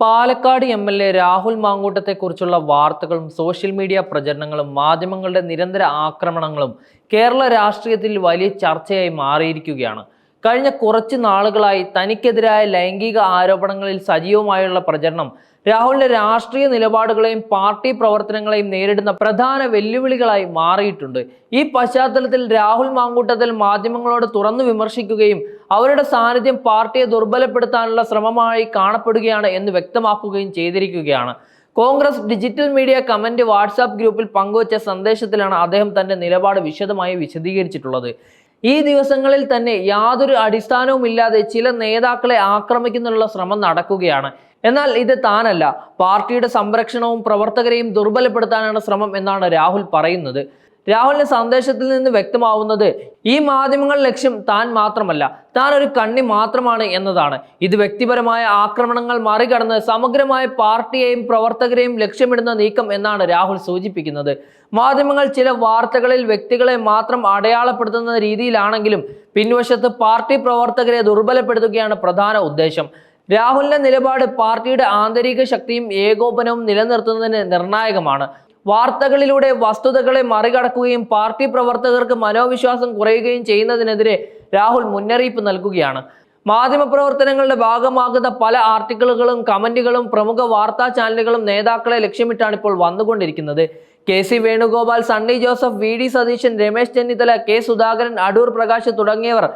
Palakkad M L A Rahul മാങ്കൂട്ടത്തെക്കുറിച്ചുള്ള വാർത്തകളും social media പ്രചരണങ്ങളും മാധ്യമങ്ങളുടെ നിരന്തര ആക്രമണങ്ങളും കേരള രാഷ്ട്രീയത്തിൽ വലിയ ചർച്ചയായി മാറിയിരിക്കുകയാണ്. കഴിഞ്ഞ കുറച്ച് നാളുകളായി തനിക്കെതിരായ ലൈംഗിക ആരോപണങ്ങളിൽ സജീവമായുള്ള പ്രചരണം രാഹുലിന്റെ രാഷ്ട്രീയ നിലപാടുകളെയും പാർട്ടി പ്രവർത്തനങ്ങളെയും നേരിടുന്ന പ്രധാന വെല്ലുവിളികളായി മാറിയിട്ടുണ്ട്. ഈ പശ്ചാത്തലത്തിൽ രാഹുൽ മാങ്കൂട്ടത്തിൽ മാധ്യമങ്ങളോട് തുറന്നു വിമർശിക്കുകയും അവരുടെ സാന്നിധ്യം പാർട്ടിയെ ദുർബലപ്പെടുത്താനുള്ള ശ്രമമായി കാണപ്പെടുകയാണ് എന്ന് വ്യക്തമാക്കുകയും ചെയ്തിരിക്കുകയാണ്. Congress digital media comment WhatsApp ഗ്രൂപ്പിൽ പങ്കുവച്ച സന്ദേശത്തിലാണ് അദ്ദേഹം തന്റെ നിലപാട് വിശദമായി വിശദീകരിച്ചിട്ടുള്ളത്. ഈ ദിവസങ്ങളിൽ തന്നെ യാതൊരു അടിസ്ഥാനവുമില്ലാതെ ചില നേതാക്കളെ ആക്രമിക്കുന്നതിനുള്ള ശ്രമം നടക്കുകയാണ്. എന്നാൽ ഇത് താനല്ല. പാർട്ടിയുടെ സംരക്ഷണവും പ്രവർത്തകരെയും ദുർബലപ്പെടുത്താനാണ് ശ്രമം എന്നാണ് രാഹുൽ പറയുന്നത്. രാഹുലിന്റെ സന്ദേശത്തിൽ നിന്ന് വ്യക്തമാവുന്നത് ഈ മാധ്യമങ്ങൾ ലക്ഷ്യം താൻ മാത്രമല്ല താൻ ഒരു കണ്ണി മാത്രമാണ് എന്നതാണ്. ഇത് വ്യക്തിപരമായ ആക്രമണങ്ങൾ മറികടന്ന് സമഗ്രമായ പാർട്ടിയെയും പ്രവർത്തകരെയും ലക്ഷ്യമിടുന്ന നീക്കം എന്നാണ് രാഹുൽ സൂചിപ്പിക്കുന്നത്. മാധ്യമങ്ങൾ ചില വാർത്തകളിൽ വ്യക്തികളെ മാത്രം അടയാളപ്പെടുത്തുന്ന രീതിയിലാണെങ്കിലും പിൻവശത്ത് പാർട്ടി പ്രവർത്തകരെ ദുർബലപ്പെടുത്തുകയാണ് പ്രധാന ഉദ്ദേശം. രാഹുലിന്റെ നിലപാട് പാർട്ടിയുടെ ആന്തരിക ശക്തിയും ഏകോപനവും നിലനിർത്തുന്നതിന് നിർണായകമാണ്. വാർത്തകളിലൂടെ വസ്തുതകളെ മറികടക്കുകയും പാർട്ടി പ്രവർത്തകർക്ക് മനോവിശ്വാസം കുറയുകയും ചെയ്യുന്നതിനെതിരെ രാഹുൽ മുന്നറിയിപ്പ് നൽകുകയാണ്. മാധ്യമപ്രവർത്തനങ്ങളുടെ ഭാഗമാകുന്ന പല ആർട്ടിക്കിളുകളും കമന്റുകളും പ്രമുഖ വാർത്താ ചാനലുകളും നേതാക്കളെ ലക്ഷ്യമിട്ടാണ് ഇപ്പോൾ വന്നുകൊണ്ടിരിക്കുന്നത്. K C Venugopal Sunny Joseph V D Satheesan Ramesh Chennithala K Sudhakaran Adoor Prakash തുടങ്ങിയവർ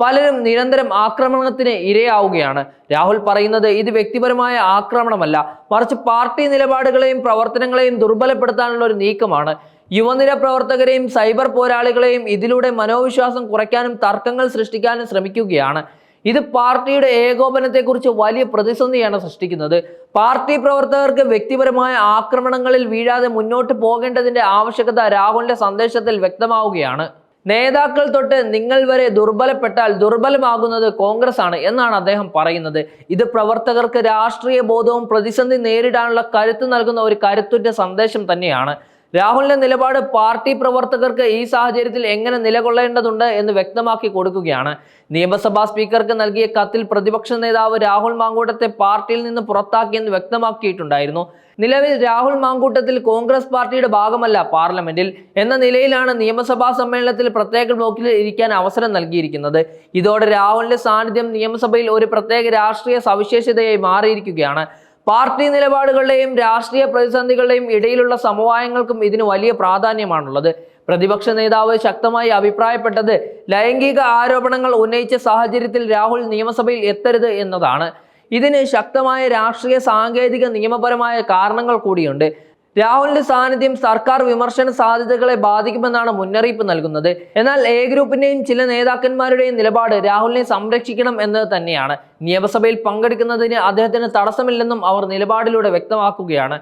പലരും നിരന്തരം ആക്രമണത്തിന് ഇരയാവുകയാണ്. രാഹുൽ പറയുന്നത് ഇത് വ്യക്തിപരമായ ആക്രമണമല്ല. മറിച്ച് പാർട്ടി നിലപാടുകളെയും പ്രവർത്തനങ്ങളെയും ദുർബലപ്പെടുത്താനുള്ള ഒരു നീക്കമാണ്. യുവനിര പ്രവർത്തകരെയും സൈബർ പോരാളികളെയും ഇതിലൂടെ മനോവിശ്വാസം കുറയ്ക്കാനും തർക്കങ്ങൾ സൃഷ്ടിക്കാനും ശ്രമിക്കുകയാണ്. ഇത് പാർട്ടിയുടെ ഏകോപനത്തെക്കുറിച്ച് വലിയ പ്രതിസന്ധിയാണ് സൃഷ്ടിക്കുന്നത്. പാർട്ടി പ്രവർത്തകർക്ക് വ്യക്തിപരമായ ആക്രമണങ്ങളിൽ വീഴാതെ മുന്നോട്ട് പോകേണ്ടതിന്റെ ആവശ്യകത രാഹുലിന്റെ സന്ദേശത്തിൽ വ്യക്തമാവുകയാണ്. നേതാക്കൾ തൊട്ട് നിങ്ങൾ വരെ ദുർബലപ്പെട്ടാൽ ദുർബലമാകുന്നത് കോൺഗ്രസ് ആണ് എന്നാണ് അദ്ദേഹം പറയുന്നത്. ഇത് പ്രവർത്തകർക്ക് രാഷ്ട്രീയ ബോധവും പ്രതിസന്ധി നേരിടാനുള്ള കരുത്ത് നൽകുന്ന ഒരു കരുത്തുറ്റ സന്ദേശം തന്നെയാണ്. രാഹുലിന്റെ നിലപാട് പാർട്ടി പ്രവർത്തകർക്ക് ഈ സാഹചര്യത്തിൽ എങ്ങനെ നിലകൊള്ളേണ്ടതുണ്ട് എന്ന് വ്യക്തമാക്കി കൊടുക്കുകയാണ്. നിയമസഭാ സ്പീക്കർക്ക് നൽകിയ കത്തിൽ പ്രതിപക്ഷ നേതാവ് രാഹുൽ മാങ്കൂട്ടത്തെ പാർട്ടിയിൽ നിന്ന് പുറത്താക്കിയെന്ന് വ്യക്തമാക്കിയിട്ടുണ്ടായിരുന്നു. നിലവിൽ രാഹുൽ മാങ്കൂട്ടത്തിൽ കോൺഗ്രസ് പാർട്ടിയുടെ ഭാഗമല്ല പാർലമെന്റിൽ. എന്ന നിലയിലാണ് നിയമസഭാ സമ്മേളനത്തിൽ പ്രത്യേക ബ്ലോക്കിൽ ഇരിക്കാൻ അവസരം നൽകിയിരിക്കുന്നത്. ഇതോടെ രാഹുലിന്റെ സാന്നിധ്യം നിയമസഭയിൽ ഒരു പ്രത്യേക രാഷ്ട്രീയ സവിശേഷതയായി മാറിയിരിക്കുകയാണ്. പാർട്ടി നിലപാടുകളുടെയും രാഷ്ട്രീയ പ്രതിസന്ധികളുടെയും ഇടയിലുള്ള സമവായങ്ങൾക്കും ഇതിന് വലിയ പ്രാധാന്യമാണുള്ളത്. പ്രതിപക്ഷ നേതാവ് ശക്തമായി അഭിപ്രായപ്പെട്ടത് ലൈംഗിക ആരോപണങ്ങൾ ഉന്നയിച്ച സാഹചര്യത്തിൽ രാഹുൽ നിയമസഭയിൽ എത്തരുത് എന്നതാണ്. ഇതിന് ശക്തമായ രാഷ്ട്രീയ സാങ്കേതിക നിയമപരമായ കാരണങ്ങൾ കൂടിയുണ്ട്. രാഹുലിന്റെ സാന്നിധ്യം സർക്കാർ വിമർശന സാധ്യതകളെ ബാധിക്കുമെന്നാണ് മുന്നറിയിപ്പ് നൽകുന്നത്. എന്നാൽ എ ഗ്രൂപ്പിന്റെയും ചില നേതാക്കന്മാരുടെയും നിലപാട് രാഹുലിനെ സംരക്ഷിക്കണം എന്നത് തന്നെയാണ്. നിയമസഭയിൽ പങ്കെടുക്കുന്നതിന് അദ്ദേഹത്തിന് തടസ്സമില്ലെന്നും അവർ നിലപാടിലൂടെ വ്യക്തമാക്കുകയാണ്.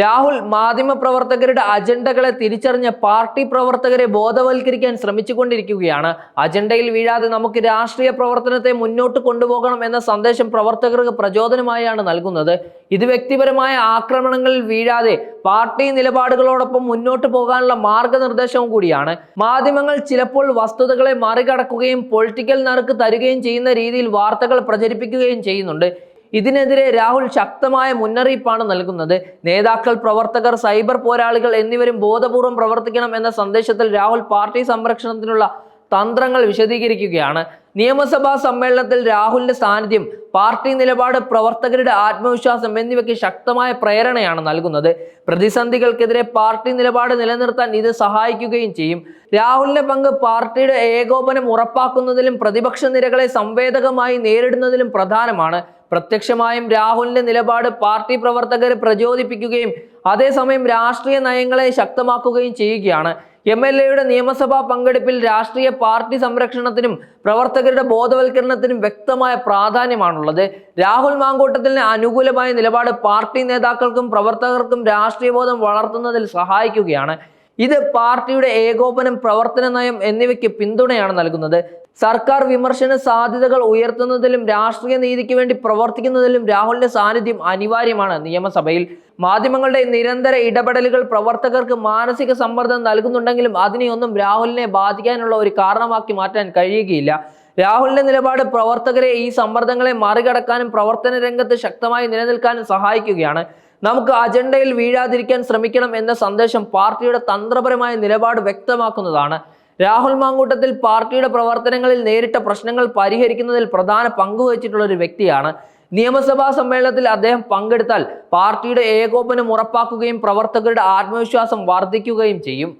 രാഹുൽ മാധ്യമപ്രവർത്തകരുടെ അജണ്ടകളെ തിരിച്ചറിഞ്ഞ പാർട്ടി പ്രവർത്തകരെ ബോധവൽക്കരിക്കാൻ ശ്രമിച്ചുകൊണ്ടിരിക്കുകയാണ്. അജണ്ടയിൽ വീഴാതെ നമുക്ക് രാഷ്ട്രീയ പ്രവർത്തനത്തെ മുന്നോട്ട് കൊണ്ടുപോകണം എന്ന സന്ദേശം പ്രവർത്തകർക്ക് പ്രചോദനമായാണ് നൽകുന്നത്. ഇത് വ്യക്തിപരമായ ആക്രമണങ്ങളിൽ വീഴാതെ പാർട്ടി നിലപാടുകളോടൊപ്പം മുന്നോട്ട് പോകാനുള്ള മാർഗനിർദ്ദേശവും കൂടിയാണ്. മാധ്യമങ്ങൾ ചിലപ്പോൾ വസ്തുതകളെ മറികടക്കുകയും പൊളിറ്റിക്കൽ നറുക്ക് തരികയും ചെയ്യുന്ന രീതിയിൽ വാർത്തകൾ പ്രചരിപ്പിക്കുകയും ചെയ്യുന്നുണ്ട്. ഇതിനെതിരെ രാഹുൽ ശക്തമായ മുന്നറിയിപ്പാണ് നൽകുന്നത്. നേതാക്കൾ പ്രവർത്തകർ സൈബർ പോരാളികൾ എന്നിവരും ബോധപൂർവം പ്രവർത്തിക്കണം എന്ന സന്ദേശത്തിൽ രാഹുൽ പാർട്ടി സംരക്ഷണത്തിനുള്ള തന്ത്രങ്ങൾ വിശദീകരിക്കുകയാണ്. നിയമസഭാ സമ്മേളനത്തിൽ രാഹുലിന്റെ സാന്നിധ്യം പാർട്ടി നിലപാട് പ്രവർത്തകരുടെ ആത്മവിശ്വാസം എന്നിവയ്ക്ക് ശക്തമായ പ്രേരണയാണ് നൽകുന്നത്. പ്രതിസന്ധികൾക്കെതിരെ പാർട്ടി നിലപാട് നിലനിർത്താൻ ഇത് സഹായിക്കുകയും ചെയ്യും. രാഹുലിന്റെ പങ്ക് പാർട്ടിയുടെ ഏകോപനം ഉറപ്പാക്കുന്നതിലും പ്രതിപക്ഷ നിരകളെ സംവേദകമായി നേരിടുന്നതിലും പ്രധാനമാണ്. പ്രത്യക്ഷമായും രാഹുലിന്റെ നിലപാട് പാർട്ടി പ്രവർത്തകരെ പ്രചോദിപ്പിക്കുകയും അതേസമയം രാഷ്ട്രീയ നയങ്ങളെ ശക്തമാക്കുകയും ചെയ്യുകയാണ്. എം എൽ എയുടെ നിയമസഭാ പങ്കെടുപ്പിൽ രാഷ്ട്രീയ പാർട്ടി സംരക്ഷണത്തിനും പ്രവർത്തകരുടെ ബോധവൽക്കരണത്തിനും വ്യക്തമായ പ്രാധാന്യമാണുള്ളത്. രാഹുൽ മാങ്കൂട്ടത്തിന് അനുകൂലമായ നിലപാട് പാർട്ടി നേതാക്കൾക്കും പ്രവർത്തകർക്കും രാഷ്ട്രീയ ബോധം വളർത്തുന്നതിൽ സഹായിക്കുകയാണ്. ഇത് പാർട്ടിയുടെ ഏകോപനം പ്രവർത്തന നയം എന്നിവയ്ക്ക് പിന്തുണയാണ് നൽകുന്നത്. സർക്കാർ വിമർശന സാധ്യതകൾ ഉയർത്തുന്നതിലും രാഷ്ട്രീയ നീതിക്ക് വേണ്ടി പ്രവർത്തിക്കുന്നതിലും രാഹുലിന്റെ സാന്നിധ്യം അനിവാര്യമാണ് നിയമസഭയിൽ. മാധ്യമങ്ങളുടെ നിരന്തര ഇടപെടലുകൾ പ്രവർത്തകർക്ക് മാനസിക സമ്മർദ്ദം നൽകുന്നുണ്ടെങ്കിലും അതിനെയൊന്നും രാഹുലിനെ ബാധിക്കാനുള്ള ഒരു കാരണമാക്കി മാറ്റാൻ കഴിയുകയില്ല. രാഹുലിന്റെ നിലപാട് പ്രവർത്തകരെ ഈ സമ്മർദ്ദങ്ങളെ മറികടക്കാനും പ്രവർത്തന രംഗത്ത് ശക്തമായി നിലനിൽക്കാനും സഹായിക്കുകയാണ്. നമുക്ക് അജണ്ടയിൽ വീഴാതിരിക്കാൻ ശ്രമിക്കണം എന്ന സന്ദേശം പാർട്ടിയുടെ തന്ത്രപരമായ നിലപാട് വ്യക്തമാക്കുന്നതാണ്. രാഹുൽ മാങ്കൂട്ടത്തിൽ പാർട്ടിയുടെ പ്രവർത്തനങ്ങളിൽ നേരിട്ട പ്രശ്നങ്ങൾ പരിഹരിക്കുന്നതിൽ പ്രധാന പങ്കുവച്ചിട്ടുള്ള ഒരു വ്യക്തിയാണ്. നിയമസഭാ സമ്മേളനത്തിൽ അദ്ദേഹം പങ്കെടുത്താൽ പാർട്ടിയുടെ ഏകോപനം ഉറപ്പാക്കുകയും പ്രവർത്തകരുടെ ആത്മവിശ്വാസം വർദ്ധിക്കുകയും ചെയ്യും.